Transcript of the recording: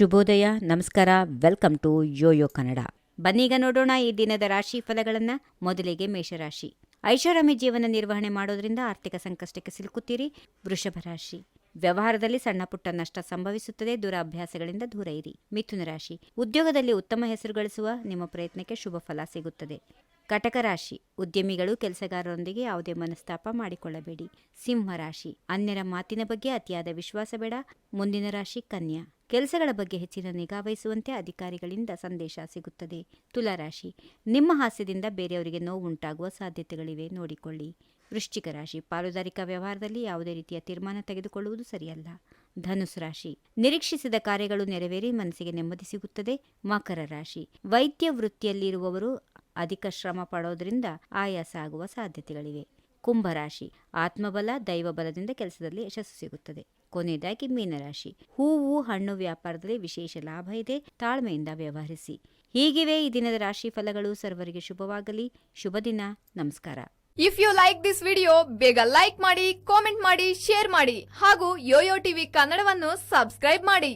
ಶುಭೋದಯ, ನಮಸ್ಕಾರ, welcome to YoYo Kannada. ಬನ್ನೀಗ ನೋಡೋಣ ಈ ದಿನದ ರಾಶಿ ಫಲಗಳನ್ನ. ಮೊದಲಿಗೆ ಮೇಷರಾಶಿ. ಐಷಾರಾಮಿ ಜೀವನ ನಿರ್ವಹಣೆ ಮಾಡೋದ್ರಿಂದ ಆರ್ಥಿಕ ಸಂಕಷ್ಟಕ್ಕೆ ಸಿಲುಕುತ್ತೀರಿ. ವೃಷಭ ರಾಶಿ. ವ್ಯವಹಾರದಲ್ಲಿ ಸಣ್ಣ ಪುಟ್ಟ ನಷ್ಟ ಸಂಭವಿಸುತ್ತದೆ. ದುರಾಭ್ಯಾಸಗಳಿಂದ ದೂರ ಇರಿ. ಮಿಥುನ ರಾಶಿ. ಉದ್ಯೋಗದಲ್ಲಿ ಉತ್ತಮ ಹೆಸರು ಗಳಿಸುವ ನಿಮ್ಮ ಪ್ರಯತ್ನಕ್ಕೆ ಶುಭ ಫಲ ಸಿಗುತ್ತದೆ. ಕಟಕ ರಾಶಿ. ಉದ್ಯಮಿಗಳು, ಕೆಲಸಗಾರರೊಂದಿಗೆ ಯಾವುದೇ ಮನಸ್ತಾಪ ಮಾಡಿಕೊಳ್ಳಬೇಡಿ. ಸಿಂಹರಾಶಿ ಅನ್ಯರ ಮಾತಿನ ಬಗ್ಗೆ ಅತಿಯಾದ ವಿಶ್ವಾಸ ಬೇಡ. ಮುಂದಿನ ರಾಶಿ ಕನ್ಯಾ. ಕೆಲಸಗಳ ಬಗ್ಗೆ ಹೆಚ್ಚಿನ ನಿಗಾ ವಹಿಸುವಂತೆ ಅಧಿಕಾರಿಗಳಿಂದ ಸಂದೇಶ ಸಿಗುತ್ತದೆ. ತುಲಾ ರಾಶಿ. ನಿಮ್ಮ ಹಾಸ್ಯದಿಂದ ಬೇರೆಯವರಿಗೆ ನೋವುಂಟಾಗುವ ಸಾಧ್ಯತೆಗಳಿವೆ. ನೋಡಿಕೊಳ್ಳಿ. ವೃಶ್ಚಿಕ ರಾಶಿ. ಪಾಲುದಾರಿಕಾ ವ್ಯವಹಾರದಲ್ಲಿ ಯಾವುದೇ ರೀತಿಯ ತೀರ್ಮಾನ ತೆಗೆದುಕೊಳ್ಳುವುದು ಸರಿಯಲ್ಲ. ಧನುಸ್ ರಾಶಿ. ನಿರೀಕ್ಷಿಸಿದ ಕಾರ್ಯಗಳು ನೆರವೇರಿ ಮನಸ್ಸಿಗೆ ನೆಮ್ಮದಿ ಸಿಗುತ್ತದೆ. ಮಕರ ರಾಶಿ. ವೈದ್ಯ ವೃತ್ತಿಯಲ್ಲಿರುವವರು ಅಧಿಕ ಶ್ರಮ ಪಡೋದ್ರಿಂದ ಆಯಾಸ ಆಗುವ ಸಾಧ್ಯತೆಗಳಿವೆ. ಕುಂಭರಾಶಿ. ಆತ್ಮಬಲ, ದೈವಬಲದಿಂದ ಕೆಲಸದಲ್ಲಿ ಯಶಸ್ಸು ಸಿಗುತ್ತದೆ. ಕೊನೆಯದಾಗಿ ಮೀನರಾಶಿ. ಹೂವು, ಹಣ್ಣು ವ್ಯಾಪಾರದಲ್ಲಿ ವಿಶೇಷ ಲಾಭ ಇದೆ. ತಾಳ್ಮೆಯಿಂದ ವ್ಯವಹರಿಸಿ. ಹೀಗಿವೆ ಈ ದಿನದ ರಾಶಿ ಫಲಗಳು. ಸರ್ವರಿಗೆ ಶುಭವಾಗಲಿ. ಶುಭ ದಿನ. ನಮಸ್ಕಾರ. If you like this video ಬೇಗ ಲೈಕ್ ಮಾಡಿ ಕಾಮೆಂಟ್ ಮಾಡಿ ಶೇರ್ ಮಾಡಿ ಹಾಗೂ ಯೋಯೋ ಟಿವಿ ಕನ್ನಡವನ್ನು ಸಬ್ಸ್ಕ್ರೈಬ್ ಮಾಡಿ.